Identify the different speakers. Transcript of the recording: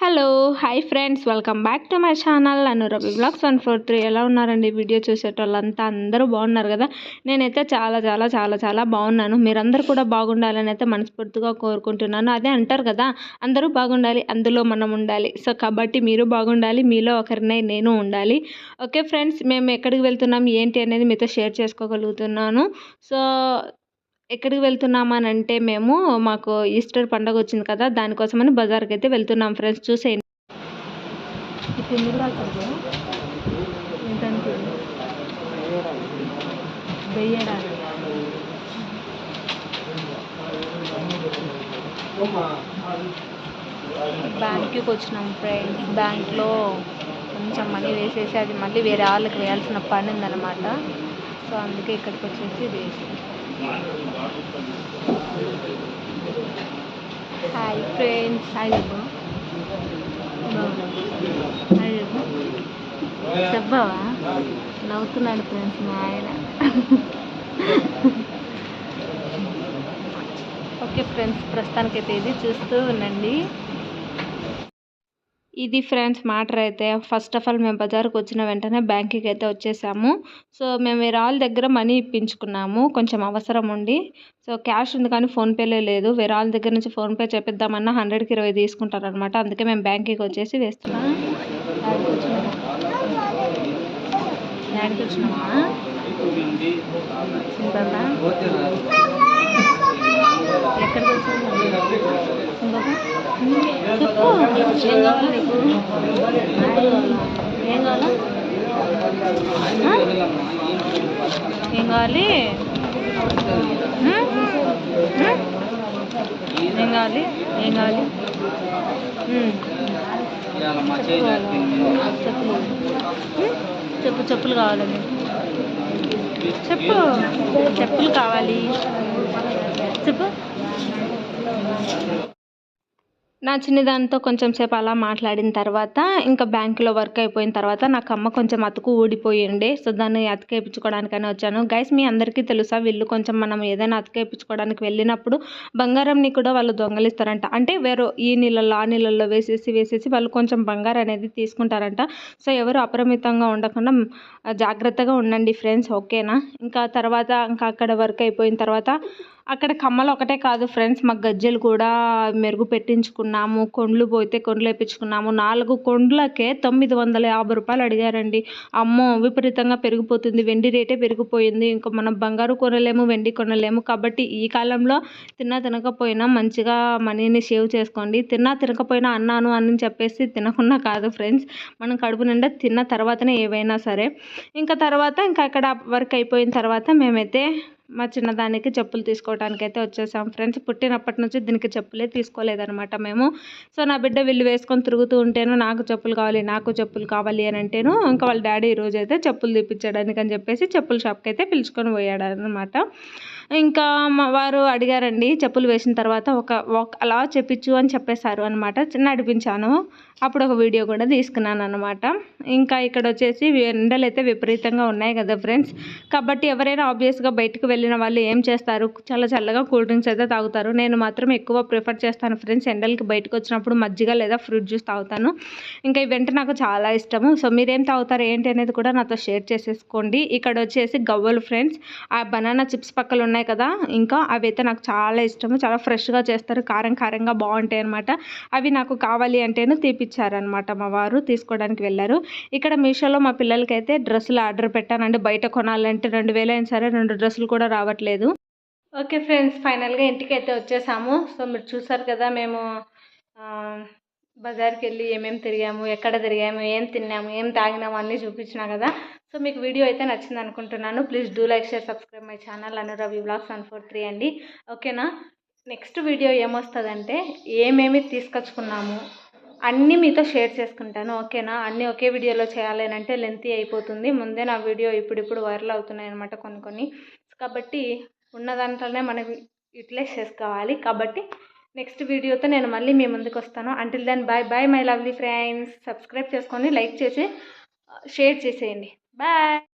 Speaker 1: Hello hi friends welcome back to my channel నన్ను Ravi blogs one four three ఎలా ఉన్నారండి? Video చూసేటోళ్ళంతా అందరూ బాగున్నారు కదా? నేనైతే చాలా చాలా చాలా చాలా బాగున్నాను. మీరందరూ కూడా బాగుండాలని అయితే మనస్ఫూర్తిగా కోరుకుంటున్నాను. అదే అంటారు కదా అందరూ బాగుండాలి అందులో మనం ఉండాలి. సో కాబట్టి మీరు బాగుండాలి మీలో ఒకరినై నేను ఉండాలి. ఓకే ఫ్రెండ్స్ మేము ఎక్కడికి వెళ్తున్నాం ఏంటి అనేది మీతో షేర్ చేసుకోగలుగుతున్నాను. సో ఎక్కడికి వెళ్తున్నామని అంటే మేము మాకు ఈస్టర్ పండుగ వచ్చింది కదా దానికోసమని బజార్కి అయితే వెళ్తున్నాం ఫ్రెండ్స్ చూసేయండి. బ్యాంక్కి వచ్చినాం ఫ్రెండ్స్ బ్యాంక్లో కొంచెం మనీ వేసేసి అది మళ్ళీ వేరే వాళ్ళకి వేయాల్సిన పని ఉందన్నమాట. సో అందుకే ఇక్కడికి వచ్చేసి వేసి. హాయ్ ఫ్రెండ్స్ హాయ్ చెప్పు చెప్పవా నవ్వుతున్నాడు ఫ్రెండ్స్ మా ఆయన. ఓకే ఫ్రెండ్స్ ప్రస్తుతానికైతే ఇది చూస్తూ ఉండండి. ఇది ఫ్రెండ్స్ మ్యాటర్ అయితే ఫస్ట్ ఆఫ్ ఆల్ మేము బజార్కి వచ్చిన వెంటనే బ్యాంక్కి అయితే వచ్చేసాము. సో మేము వేరే వాళ్ళ దగ్గర మనీ ఇప్పించుకున్నాము. కొంచెం అవసరం ఉండి. సో క్యాష్ ఉంది కానీ ఫోన్పేలో లేదు. వేరే వాళ్ళ దగ్గర నుంచి ఫోన్పే చేపిద్దామన్నా హండ్రెడ్కి ఇరవై తీసుకుంటారనమాట అందుకే మేము బ్యాంక్కి వచ్చేసి వేస్తున్నాం. వచ్చినామా ఎక్కడికి చెప్పు ఏం కావాలి నీకు ఏం కావాలా ఏం కావాలి ఏం కావాలి ఏం కావాలి చెప్పులు చెప్పు చెప్పులు కావాలండి చెప్పు చెప్పులు కావాలి చెప్పు నా చిన్నదానితో కొంచెం సేపు అలా మాట్లాడిన తర్వాత ఇంకా బ్యాంకులో వర్క్ అయిపోయిన తర్వాత నాకు అమ్మ కొంచెం అతుకు ఊడిపోయి ఉండే. సో దాన్ని అతికేయించుకోవడానికని వచ్చాను. గైస్ మీ అందరికీ తెలుసా వీళ్ళు కొంచెం మనం ఏదైనా అతికేయించుకోవడానికి వెళ్ళినప్పుడు బంగారంని కూడా వాళ్ళు దొంగలిస్తారంట. అంటే వేరే ఈ నీళ్ళల్లో ఆ నీళ్ళల్లో వేసేసి వేసేసి వాళ్ళు కొంచెం బంగారం అనేది తీసుకుంటారంట. సో ఎవరు అపరిమితంగా ఉండకుండా జాగ్రత్తగా ఉండండి ఫ్రెండ్స్ ఓకేనా? ఇంకా తర్వాత ఇంకా అక్కడ వర్క్ అయిపోయిన తర్వాత అక్కడ కమ్మలు ఒకటే కాదు ఫ్రెండ్స్ మాకు గజ్జెలు కూడా మెరుగు పెట్టించుకున్నాము కొండ్లు పోతే కొండ్లు వేయించుకున్నాము నాలుగు కొండ్లకే తొమ్మిది వందల యాభై రూపాయలు అడిగారండి. అమ్మో విపరీతంగా పెరిగిపోతుంది వెండి రేటే పెరిగిపోయింది. ఇంకా మనం బంగారు కొనలేము వెండి కొనలేము. కాబట్టి ఈ కాలంలో తిన్నా తినకపోయినా మంచిగా మనీని సేవ్ చేసుకోండి. తిన్నా తినకపోయినా అన్నాను అని చెప్పేసి తినకుండా కాదు ఫ్రెండ్స్ మనం కడుపు నిండా తిన్న తర్వాతనే ఏవైనా సరే. ఇంకా తర్వాత ఇంకా అక్కడ వర్క్ అయిపోయిన తర్వాత మేమైతే మా చిన్నదానికి చెప్పులు తీసుకోవడానికి అయితే వచ్చేసాం. ఫ్రెండ్స్ పుట్టినప్పటి నుంచి దీనికి చెప్పులే తీసుకోలేదనమాట మేము. సో నా బిడ్డ వీళ్ళు వేసుకొని తిరుగుతూ ఉంటేను నాకు చెప్పులు కావాలి నాకు చెప్పులు కావాలి అని అంటేను ఇంకా వాళ్ళ డాడీ ఈరోజు అయితే చెప్పులు తీపించడానికి అని చెప్పేసి చెప్పుల షాప్కి అయితే పిలుచుకొని పోయాడు అనమాట ఇంకా వారు అడిగారండి చెప్పులు వేసిన తర్వాత ఒక అలా చెప్పించు అని చెప్పేశారు అనమాట నడిపించాను. అప్పుడు ఒక వీడియో కూడా తీసుకున్నాను అనమాట ఇంకా ఇక్కడ వచ్చేసి ఎండలు అయితే విపరీతంగా ఉన్నాయి కదా ఫ్రెండ్స్. కాబట్టి ఎవరైనా ఆబ్వియస్గా బయటకు వెళ్ళిన వాళ్ళు ఏం చేస్తారు? చాలా చల్లగా కూల్ డ్రింక్స్ అయితే తాగుతారు. నేను మాత్రం ఎక్కువ ప్రిఫర్ చేస్తాను ఫ్రెండ్స్ ఎండలకి బయటకు వచ్చినప్పుడు మజ్జిగ లేదా ఫ్రూట్ జ్యూస్ తాగుతాను. ఇంకా ఇవంటే నాకు చాలా ఇష్టము. సో మీరేం తాగుతారు ఏంటి అనేది కూడా నాతో షేర్ చేసేసుకోండి. ఇక్కడ వచ్చేసి గవ్వలు ఫ్రెండ్స్. ఆ బనానా చిప్స్ పక్కలు ఉన్నాయి కదా. ఇంకా అవి అయితే నాకు చాలా ఇష్టము. చాలా ఫ్రెష్గా చేస్తారు. కారం కారంగా బాగుంటాయి అనమాట అవి నాకు కావాలి అంటేనే తీపిచ్చారనమాట మా వారు. తీసుకోవడానికి వెళ్ళారు. ఇక్కడ మీషోలో మా పిల్లలకి అయితే డ్రెస్సులు ఆర్డర్ పెట్టానండి. బయట కొనాలంటే రెండు వేలైనా సరే రెండు డ్రెస్సులు కూడా రావట్లేదు. ఓకే ఫ్రెండ్స్ ఫైనల్గా ఇంటికి అయితే వచ్చేసాము. సో మీరు చూసారు కదా మేము బజార్కి వెళ్ళి ఏమేమి తిరిగాము ఎక్కడ తిరిగాము ఏం తిన్నాము ఏం తాగినాము అన్నీ చూపించినా కదా. సో మీకు వీడియో అయితే నచ్చింది అనుకుంటున్నాను. Please do like share subscribe my channel అనురవి blogs one four three అండి. ఓకేనా నెక్స్ట్ వీడియో ఏమొస్తుందంటే ఏమేమి తీసుకొచ్చుకున్నాము అన్నీ మీతో షేర్ చేసుకుంటాను. ఓకేనా అన్నీ ఒకే వీడియోలో చేయాలేనంటే లెంతీ అయిపోతుంది. ముందే నా వీడియో ఇప్పుడిప్పుడు వైరల్ అవుతున్నాయి అనమాట కొన్ని కొన్ని. కాబట్టి ఉన్న దాంట్లోనే మనకి యూటిలైజ్ చేసుకోవాలి. కాబట్టి నెక్స్ట్ వీడియోతో నేను మళ్ళీ మీ ముందుకు వస్తాను. Until then bye bye my lovely friends subscribe చేసుకొని లైక్ చేసి షేర్ చేసేయండి. బాయ్